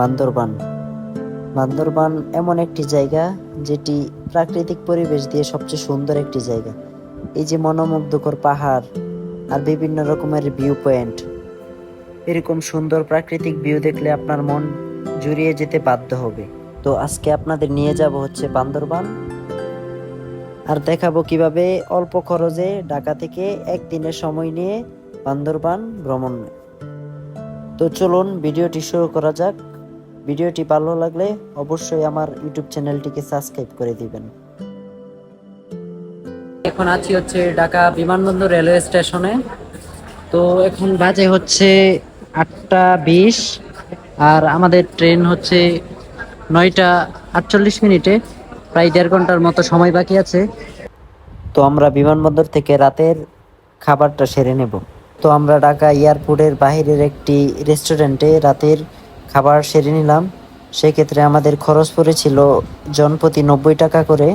বান্দরবান। বান্দরবান এমন একটি জায়গা যেটি প্রাকৃতিক পরিবেশ দিয়ে সবচেয়ে সুন্দর একটি জায়গা। এই যে মনোমুগ্ধকর পাহাড় আর বিভিন্ন রকমের ভিউ পয়েন্ট এরকম সুন্দর প্রাকৃতিক ভিউ দেখলে আপনার মন জুড়িয়ে যেতে বাধ্য হবে। তো আজকে আপনাদের নিয়ে যাব হচ্ছে বান্দরবান। আর দেখাবো কীভাবে অল্প খরচে ঢাকা থেকে একদিনের সময় নিয়ে বান্দরবান ভ্রমণ। তো চলুন ভিডিওটি শুরু করা যাক। ভিডিওটি ভালো লাগলে অবশ্যই আমার ইউটিউব চ্যানেলটিকে সাবস্ক্রাইব করে দিবেন। এখন আছি হচ্ছে ঢাকা বিমানবন্দর রেলওয়ে স্টেশনে। তো এখন বাজে হচ্ছে আটটা বিশ আর আমাদের ট্রেন হচ্ছে নয়টা আটচল্লিশ মিনিটে প্রায় দেড় ঘণ্টার মতো সময় বাকি আছে। তো আমরা বিমানবন্দর থেকে রাতের খাবারটা সেরে নেব। তো আমরা ঢাকা এয়ারপোর্টের বাইরের একটি রেস্টুরেন্টে রাতের খাবার সেরে নিলাম। সেক্ষেত্রে আমাদের খরচ পড়েছিল জনপ্রতি নব্বই টাকা করে।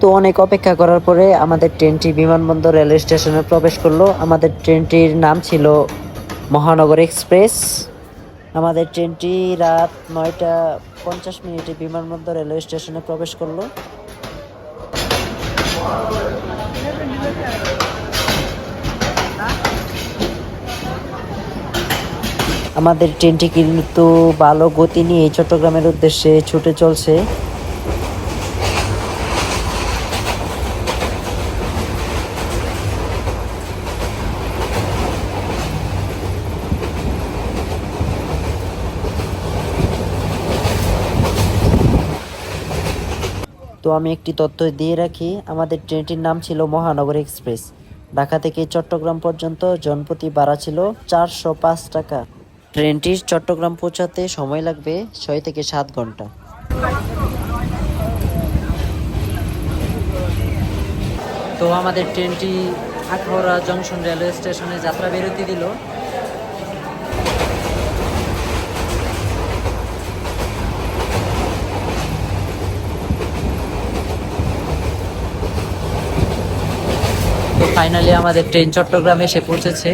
তো অনেক অপেক্ষা করার পরে আমাদের ট্রেনটি বিমানবন্দর রেল স্টেশনে প্রবেশ করল। আমাদের ট্রেনটির নাম ছিল মহানগর এক্সপ্রেস। আমাদের ট্রেনটি রাত নয়টা পঞ্চাশ মিনিটে বিমানবন্দর রেলওয়ে স্টেশনে প্রবেশ করল। আমাদের ট্রেনটি কিন্তু ভালো গতি নিয়ে চট্টগ্রামের উদ্দেশ্যে ছুটে চলছে। তো আমি একটি তথ্য দিয়ে রাখি, আমাদের ট্রেনটির নাম ছিল মহানগর এক্সপ্রেস। ঢাকা থেকে চট্টগ্রাম পর্যন্ত জনপ্রতি ভাড়া ছিল চারশো পাঁচ টাকা। ট্রেনটির চট্টগ্রাম পৌঁছাতে সময় লাগবে ছয় থেকে সাত ঘণ্টা। তো আমাদের ট্রেনটি আখাউড়া জংশন রেলওয়ে স্টেশনে যাত্রা বিরতি দিল। ফাইনালি আমাদের ট্রেন চট্টগ্রামে এসে পৌঁছেছে।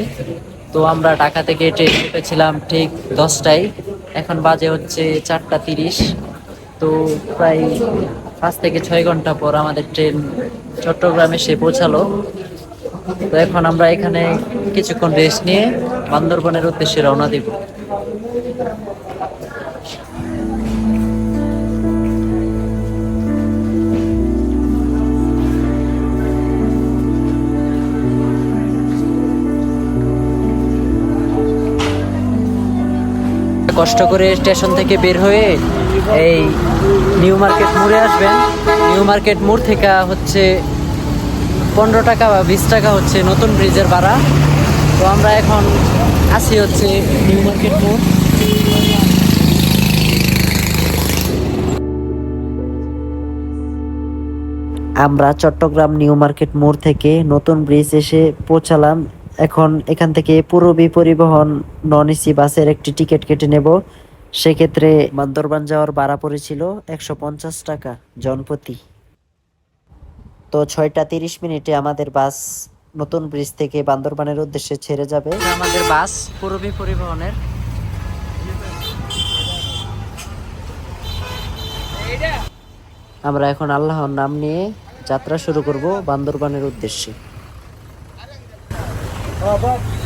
তো আমরা ঢাকা থেকে ট্রেন উঠেছিলাম ঠিক দশটায়। এখন বাজে হচ্ছে চারটা তিরিশ। তো প্রায় পাঁচ থেকে ছয় ঘণ্টা পর আমাদের ট্রেন চট্টগ্রামে এসে পৌঁছালো। তো এখন আমরা এখানে কিছুক্ষণ রেস্ট নিয়ে বান্দরবনের উদ্দেশ্যে রওনা দিব। কষ্ট করে স্টেশন থেকে বের হয়ে এই নিউ মার্কেট মোড়ে আসবেন। নিউ মার্কেট মোড় থেকে হচ্ছে পনেরো টাকা বা বিশ টাকা হচ্ছে নতুন ব্রিজের ভাড়া। তো আমরা এখন আসি হচ্ছে নিউ মার্কেট মোড়। আমরা চট্টগ্রাম নিউ মার্কেট মোড় থেকে নতুন ব্রিজ এসে পৌঁছালাম এখন এখান থেকে পূরবী পরিবহন নন এসি বাসের একটি টিকিট কেটে নেব। সেক্ষেত্রে বান্দরবান যাওয়ার ভাড়া পড়েছিল একশো পঞ্চাশ টাকা জনপ্রতি। তো ছয়টা তিরিশ মিনিটে আমাদের বাস নতুন ব্রিজ থেকে বান্দরবানের উদ্দেশ্যে ছেড়ে যাবে। আমাদের বাস পূর্বী পরিবহনের। আমরা এখন আল্লাহর নাম নিয়ে যাত্রা শুরু করব বান্দরবানের উদ্দেশ্যে। Oh, Bob.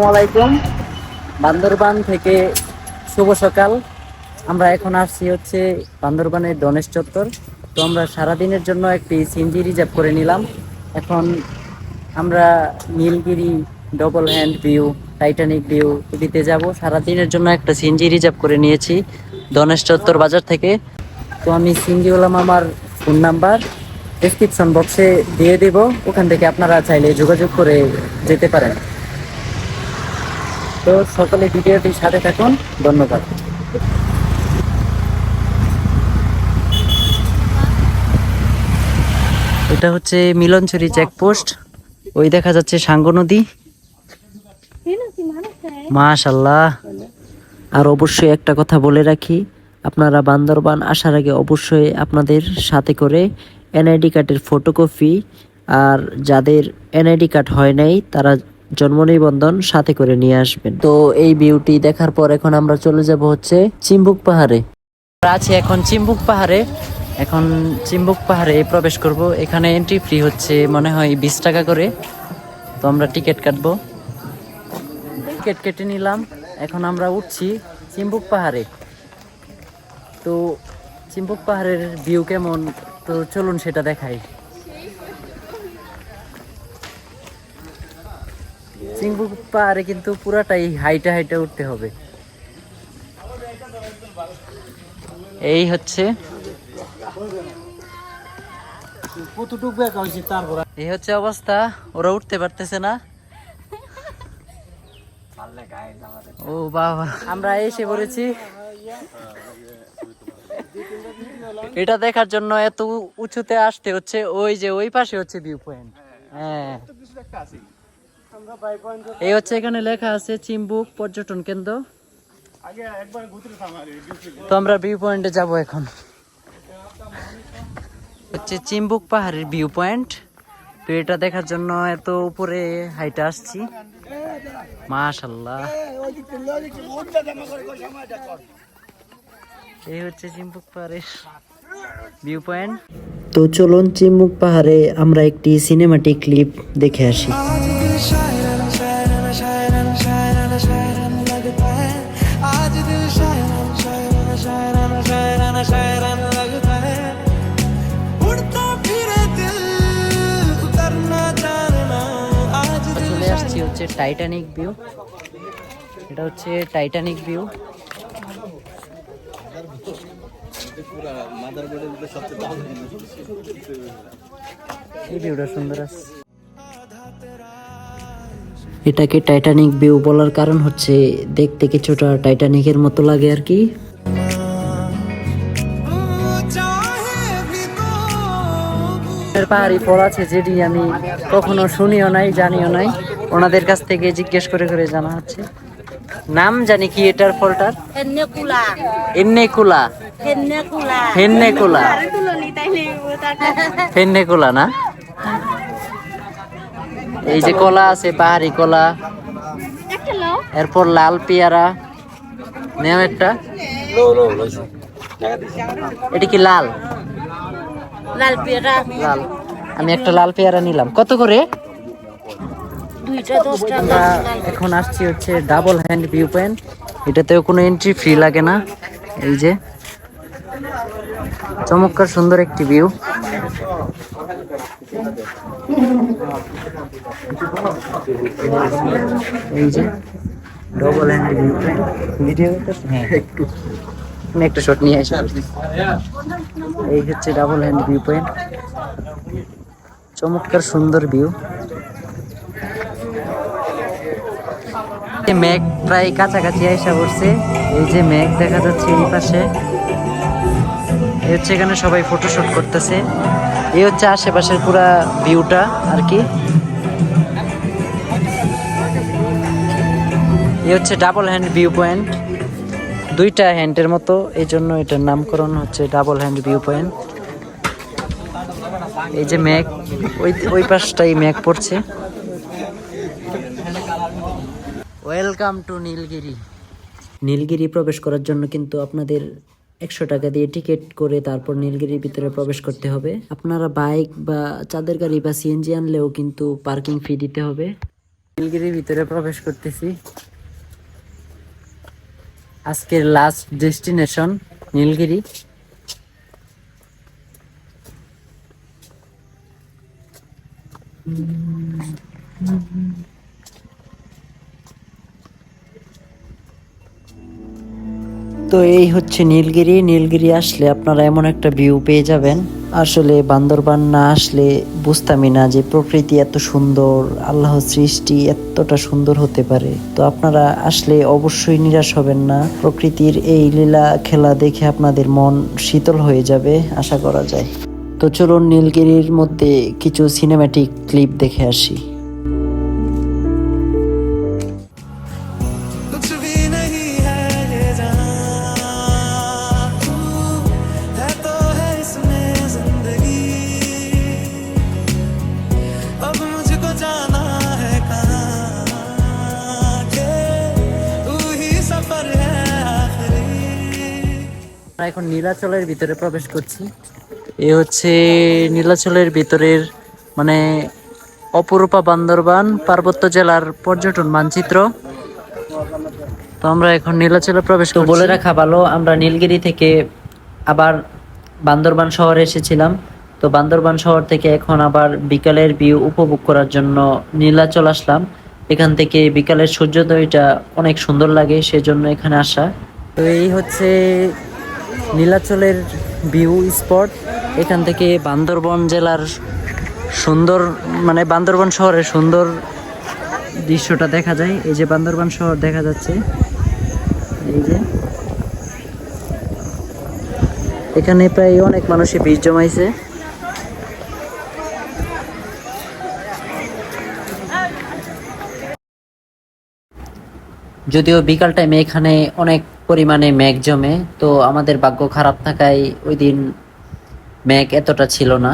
আসসালামু আলাইকুম। বান্দরবান থেকে শুভ সকাল। আমরা এখন আসছি হচ্ছে বান্দরবানের গণেশ চত্বর। তো আমরা সারাদিনের জন্য একটি সিনজি রিজার্ভ করে নিলাম। এখন আমরা Nilgiri double hand view Titanic view এটিতে যাব। সারা দিনের জন্য একটা সিনজি রিজার্ভ করে নিয়েছি ধনেশ চত্বর বাজার থেকে। তো আমি সিনজিওয়ালা আমার ফোন নাম্বার ডেসক্রিপশন বক্সে দিয়ে দেব। ওখান থেকে আপনারা চাইলে যোগাযোগ করে যেতে পারেন। তো সকলে ভিডিওটির সাথে থাকুন। ধন্যবাদ। এটা হচ্ছে মিলনছড়ি চেকপোস্ট ওই দেখা যাচ্ছে সাঙ্গ নদী। মাশাল্লাহ আর অবশ্যই একটা কথা বলে রাখি, আপনারা বান্দরবান আসার আগে অবশ্যই আপনাদের সাথে করে এনআইডি কার্ডের ফটোকপি আর যাদের এনআইডি কার্ড হয় নাই, তারা জন্ম নিবন্ধন সাথে করে নিয়ে আসবেন। তো এই বিউটি দেখার পর এখন আমরা চলে যাব হচ্ছে চিম্বুক পাহাড়ে। আছে এখন চিম্বুক পাহাড়ে। এখন চিম্বুক পাহাড়ে প্রবেশ করব। এখানে এন্ট্রি ফ্রি হচ্ছে মনে হয় বিশ টাকা করে। তো আমরা টিকিট কাটবো। টিকিট কেটে নিলাম। এখন আমরা উঠছি চিম্বুক পাহাড়ে। তো চিম্বুক পাহাড়ের ভিউ কেমন? তো চলুন সেটা দেখাই। চিম্বুক পাহাড়ে কিন্তু পুরাটাই হাইটে হাইটে উঠতে হবে। এই হচ্ছে এই হচ্ছে অবস্থা। ওরা উঠতে পারতেছে না। ও বাবা। আমরা এসে পড়েছি। এটা দেখার জন্য এত উঁচুতে আসতে হচ্ছে, ওই যে ওই পাশে হচ্ছে ভিউ পয়েন্ট হ্যাঁ। এই হচ্ছে এখানে লেখা আছে চিম্বুক পর্যটন কেন্দ্র। তো আমরা ভিউ পয়েন্টে যাব এখন। হচ্ছে চিম্বুক পাহাড়ের ভিউ পয়েন্ট তো এটা দেখার জন্য এত উপরে হাইটে আসছি। মাশাল্লাহ। এই হচ্ছে চিম্বুক পাহাড়ের ভিউ পয়েন্ট তো চলুন চিম্বুক পাহাড়ে আমরা একটি সিনেমাটিক ক্লিপ দেখে আসি। হচ্ছে টাইটানিক ভিউ এটা হচ্ছে টাইটানিক ভিউ এটাকে টাইটানিক ভিউ বলার কারণ হচ্ছে দেখতে কিছুটা টাইটানিকের মতো লাগে আর কি। পাহাড়ি পড়াছে আছে যেটি আমি কখনো শুনিও নাই, জানিও নাই। ওনাদের কাছ থেকে জিজ্ঞেস করে করে জানা হচ্ছে। নাম জানি কি এটার ফলটার? Hennekula. হেন্নেকুলা। হেন্নেকুলা। না? এই যে কলা আছে পাহাড়ি কলা। এরপর লাল পেয়ারা। নেও একটা। এটা কি লাল? লাল পেয়ারা। লাল। আমি একটা লাল পেয়ারা নিলাম। কত করে? আমরা এখন আসছি হচ্ছে ডাবল হ্যান্ড ভিউ পয়েন্ট এটাতেও কোনো এন্ট্রি ফ্রি লাগে না। এই যে। চমৎকার সুন্দর একটি ভিউ এই যে। Double hand view point video হ্যাঁ। একটু আমি একটা শট নিয়ে আসি। এই হচ্ছে ডাবল হ্যান্ড ভিউ পয়েন্ট চমৎকার সুন্দর ভিউ এই মেঘ প্রায় কাছাকাছি আইসা পড়ছে। এই যে মেঘ দেখা যাচ্ছে এই পাশে। এই হচ্ছে এখানে সবাই ফটোশুট করতেছে। এই হচ্ছে আশেপাশের পুরা ভিউটা আর কি। এই হচ্ছে ডাবল হ্যান্ড ভিউ পয়েন্ট দুইটা হ্যান্ডের মতো। এই জন্য এটার নামকরণ হচ্ছে ডাবল হ্যান্ড ভিউ পয়েন্ট এই যে মেঘ, ওই ওই পাশটাই মেঘ পড়ছে। ওয়েলকাম টু নীলগিরি নীলগিরি প্রবেশ করার জন্য কিন্তু আপনাদের একশো টাকা দিয়ে টিকিট করে তারপর নীলগিরির ভিতরে প্রবেশ করতে হবে। আপনারা বাইক বা চাঁদের গাড়ি বা সিএনজি আনলেও কিন্তু পার্কিং ফি দিতে হবে। নীলগিরির ভিতরে প্রবেশ করতেছি। আজকের লাস্ট ডেস্টিনেশন নীলগিরি। উম, তো এই হচ্ছে নীলগিরি। নীলগিরি আসলে আপনারা এমন একটা ভিউ পেয়ে যাবেন। আসলে বান্দরবান না আসলে বুঝতামই না যে প্রকৃতি এত সুন্দর, আল্লাহ সৃষ্টি এতটা সুন্দর হতে পারে। তো আপনারা আসলে অবশ্যই নিরাশ হবেন না। প্রকৃতির এই লীলা খেলা দেখে আপনাদের মন শীতল হয়ে যাবে, আশা করা যায়। তো চলুন নীলগিরির মধ্যে কিছু সিনেম্যাটিক ক্লিপ দেখে আসি। আমরা এখন নীলাচলের ভিতরে প্রবেশ করছি। এ হচ্ছে নীলাচলের ভিতরের মানে অপরূপা বান্দরবান পার্বত্য জেলার পর্যটন মানচিত্র। তো আমরা এখন নীলাচলে প্রবেশ বলে রাখা ভালো আমরা নীলগিরি থেকে আবার বান্দরবান শহরে এসেছিলাম। তো বান্দরবান শহর থেকে এখন আবার বিকালের ভিউ উপভোগ করার জন্য নীলাচল আসলাম। এখান থেকে বিকালের সূর্যোদয়টা অনেক সুন্দর লাগে সেজন্য এখানে আসা। তো এই হচ্ছে নীলাচলের ভিউ স্পট। এখান থেকে বান্দরবন জেলার সুন্দর মানে বান্দরবন শহরের সুন্দর দৃশ্যটা দেখা যায়। এই যে বান্দরবন শহর দেখা যাচ্ছে। এই যে। এখানে প্রায় অনেক মানুষই ভিড় জমাইছে। যদিও বিকাল টাইমে এখানে অনেক পরিমাণে মেঘ জমে, তো আমাদের ভাগ্য খারাপ থাকায় ওই দিন মেঘ এতটা ছিল না।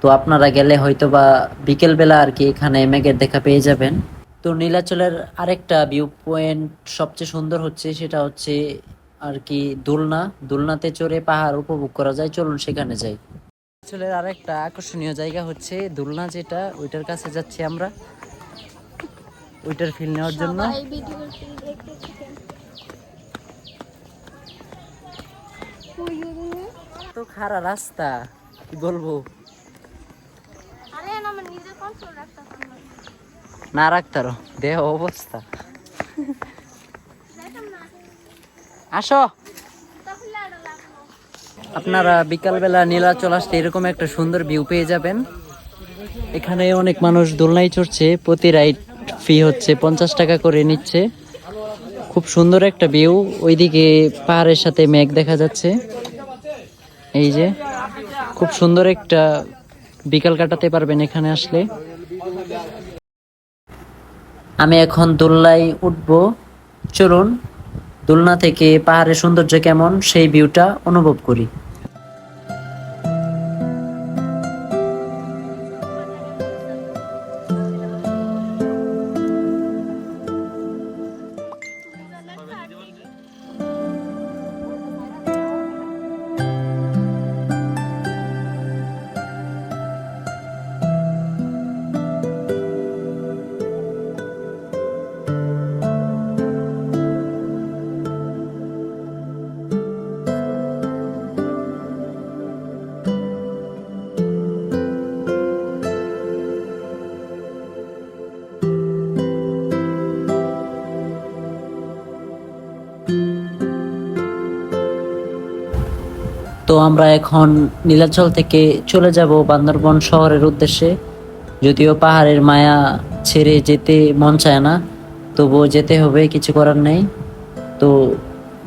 তো আপনারা গেলে হয়তো বা বিকেলবেলা আর কি এখানে মেঘের দেখা পেয়ে যাবেন। তো নীলাচলের আরেকটা ভিউ পয়েন্ট সবচেয়ে সুন্দর হচ্ছে সেটা হচ্ছে আর কি দোলনা। দোলনাতে চড়ে পাহাড় উপভোগ করা যায়, চলুন সেখানে যাই। নীলাচলের আরেকটা আকর্ষণীয় জায়গা হচ্ছে দোলনা যেটা, ওইটার কাছে যাচ্ছি আমরা। ওইটার ফিল নেওয়ার জন্য। তো খারাপ রাস্তা কি বলব? না রাখতারো দেহ অবস্থা। আসো। আপনারা বিকালবেলা নীলাচল আসতে এরকম একটা সুন্দর ভিউ পেয়ে যাবেন। এখানে অনেক মানুষ দোলনায় চড়ছে প্রতি রাইড ফি হচ্ছে পঞ্চাশ টাকা করে নিচ্ছে। খুব সুন্দর একটা ভিউ ওইদিকে পাহাড়ের সাথে মেঘ দেখা যাচ্ছে। এই যে, খুব সুন্দর একটা বিকাল কাটাতে পারবেন এখানে আসলে। আমি এখন দোলনায় উঠব। চলুন, দোলনা থেকে পাহাড়ের সৌন্দর্য কেমন, সেই ভিউটা অনুভব করি। তো আমরা এখন নীলাচল থেকে চলে যাব বান্দরবন শহরের উদ্দেশ্যে। যদিও পাহাড়ের মায়া ছেড়ে যেতে মন চায় না, তবুও যেতে হবে, কিছু করার নেই। তো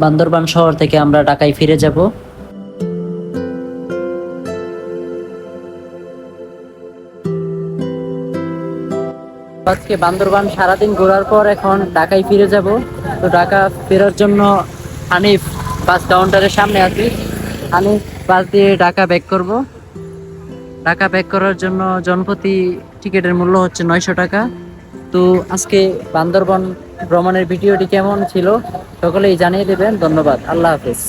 বান্দরবান শহর থেকে আমরা ঢাকায় ফিরে যাব। আজকে বান্দরবান সারাদিন ঘোরার পর এখন ঢাকায় ফিরে যাব। তো ঢাকা ফেরার জন্য হানিফ বাস কাউন্টারের সামনে আছি। হানিফ বাস দিয়ে ঢাকা ব্যাক করব। ঢাকা ব্যাক করার জন্য জনপ্রতি টিকিটের মূল্য হচ্ছে নয়শো টাকা। তো আজকে বান্দরবন ভ্রমণের ভিডিওটি কেমন ছিল, সকলেই জানিয়ে দেবেন। ধন্যবাদ। আল্লাহ হাফেজ।